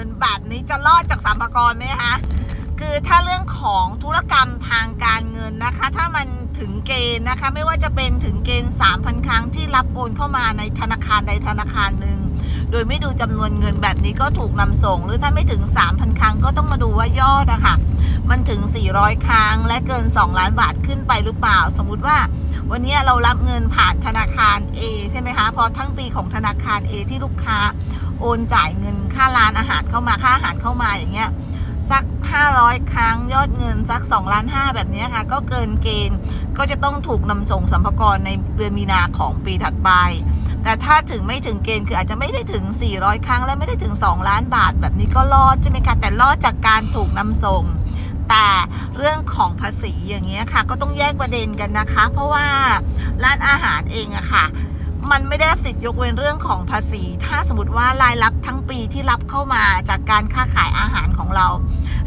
งินแบบนี้จะรอดจากสัมภากรไหมคะคือถ้าเรื่องของธุรกรรมทางการเงินนะคะ ถ้ามันถึงเกณฑ์นะคะ ไม่ว่าจะเป็นถึงเกณฑ์ 3,000 ครั้งที่รับโอนเข้ามาในธนาคารใดธนาคารหนึ่งโดยไม่ดูจำนวนเงินแบบนี้ก็ถูกนำส่ง หรือถ้าไม่ถึง 3,000 ครั้งก็ต้องมาดูว่ายอดอะค่ะ มันถึง 400 ครั้งและเกิน 2 ล้านบาทขึ้นไปหรือเปล่า สมมุติว่า วันนี้เรารับเงินผ่านธนาคาร A ใช่ไหมคะ พอทั้งปีของธนาคาร A ที่ลูกค้า โอนจ่ายเงินค่าร้านอาหารเข้ามาค่าอาหารเข้ามาอย่างเงี้ยสัก 500 ครั้งยอดเงินสัก2ล้าน5แบบนี้ค่ะ ก็เกินเกณฑ์ก็จะต้องถูกนำส่งสัมภาระในเดือนมีนาของปีถัดไป แต่ถ้าถึงไม่ถึงเกณฑ์คืออาจจะไม่ได้ถึง 400 ครั้ง และไม่ได้ถึง 2 ล้านบาท แบบนี้ก็รอดใช่ไหมคะแต่รอดจากการถูกนำส่ง แต่เรื่องของภาษีอย่างเงี้ยค่ะ ก็ต้องแยกประเด็นกันนะคะ เพราะว่าร้านอาหารเองอะค่ะ มันไม่ได้รับสิทธิ์ยกเว้นเรื่องของภาษี ถ้าสมมติว่ารายรับทั้งปีที่รับเข้ามาจากการค้าขายอาหารของเรา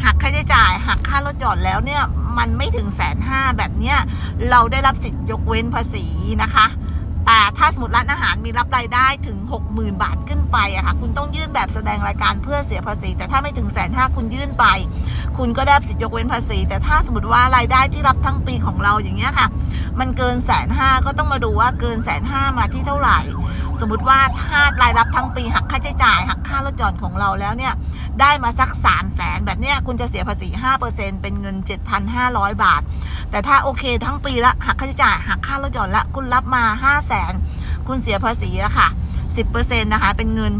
หักค่าใช้จ่ายหักค่ารถหย่อนแล้วเนี่ย มันไม่ถึงแสนห้าแบบเนี้ยเราได้รับสิทธิ์ยกเว้นภาษีนะคะ แต่ถ้าสมมติร้านอาหารมีรับรายได้ถึง 60,000 บาทขึ้นไปอะค่ะคุณต้องยื่นแบบแสดงรายการเพื่อเสียภาษี แต่ถ้าไม่ถึงแสนห้าคุณยื่นไป คุณก็ได้รับสิทธิ์ยกเว้นภาษี แต่ถ้าสมมติว่ารายได้ที่รับทั้งปีของเราอย่างเงี้ยค่ะ มันเกินแสนห้าก็ต้องมาดูว่าเกินแสนห้ามาที่เท่าไหร่ สมมติว่าถ้ารายรับทั้งปีหักค่าใช้จ่ายหักค่ารถจอดของเราแล้วเนี่ยได้มาสัก3 0 0แสนแบบเนี้ยคุณจะเสียภาษี 5%เป็นเงิน 7,500 บาท แต่ถ้าโอเคทั้งปีละหักค่าใช้จ่ายหักค่ารถยนต์ละคุณรับมา 5 0 0แสนคุณเสียภาษีอะค่ะ 10%นะคะเป็นเงิน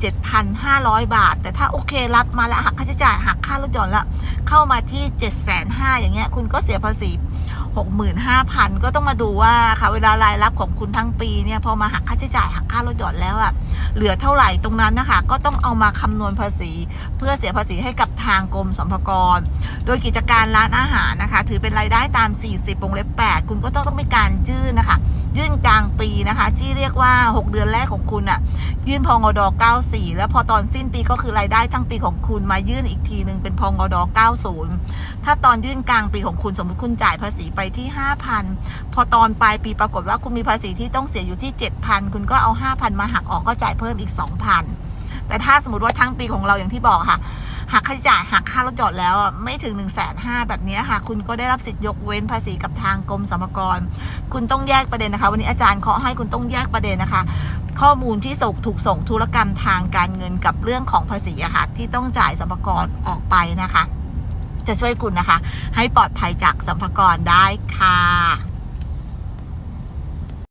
27,500 บาท แต่ถ้าโอเครับมาแล้วหักค่าใช้จ่ายหักค่ารถยนต์ละเข้ามาที่ 7,500อย่างเงี้ยคุณก็เสียภาษี 65,000 ก็ต้องมาดูว่าค่ะเวลารายรับของคุณทั้งปีเนี่ยพอมาหักค่าใช้จ่ายหักค่ารถยนต์แล้วอะเหลือเท่าไหร่ตรงนั้นนะคะ ก็ต้องเอามาคำนวณภาษี เพื่อเสียภาษีให้กับทางกรมสรรพากร โดยกิจการร้านอาหารนะคะ ถือเป็นรายได้ตาม 40วงเล็บ8 คุณก็ต้องต้องมีการยื่นนะคะ ยื่นกลางปีนะคะ ที่เรียกว่า 6 เดือนแรกของคุณอะยื่นพงด94 แล้วพอตอนสิ้นปีก็คือรายได้ทั้งปีของคุณมายื่นอีกทีหนึ่งเป็นพงด90 ถ้าตอนยื่นกลางปีของคุณสมมติคุณจ่ายภาษีไปที่ 5,000 พอตอนปลายปีปรากฏว่าคุณมีภาษีที่ต้องเสียอยู่ที่ 7,000 คุณก็เอา 5,000 มาหักออกก็จ่ายเพิ่มอีก 2,000 แต่ถ้าสมมติว่าทั้งปีของเราอย่างที่บอกค่ะ หักค่าใช้จ่ายหักค่ารถจอดแล้วไม่ถึง1นึ่งแสนห้าแบบนี้ค่ะ คุณก็ได้รับสิทธิ์ยกเว้นภาษีกับทางกรมสรรพากร คุณต้องแยกประเด็นนะคะ วันนี้อาจารย์เคาะให้คุณต้องแยกประเด็นนะคะ ข้อมูลที่ส่งถูกส่งธุรกรรมทางการเงินกับเรื่องของภาษีอะค่ะที่ต้องจ่ายสรรพากรออกไปนะคะ จะช่วยคุณนะคะ ให้ปลอดภัยจากสรรพากรได้ค่ะ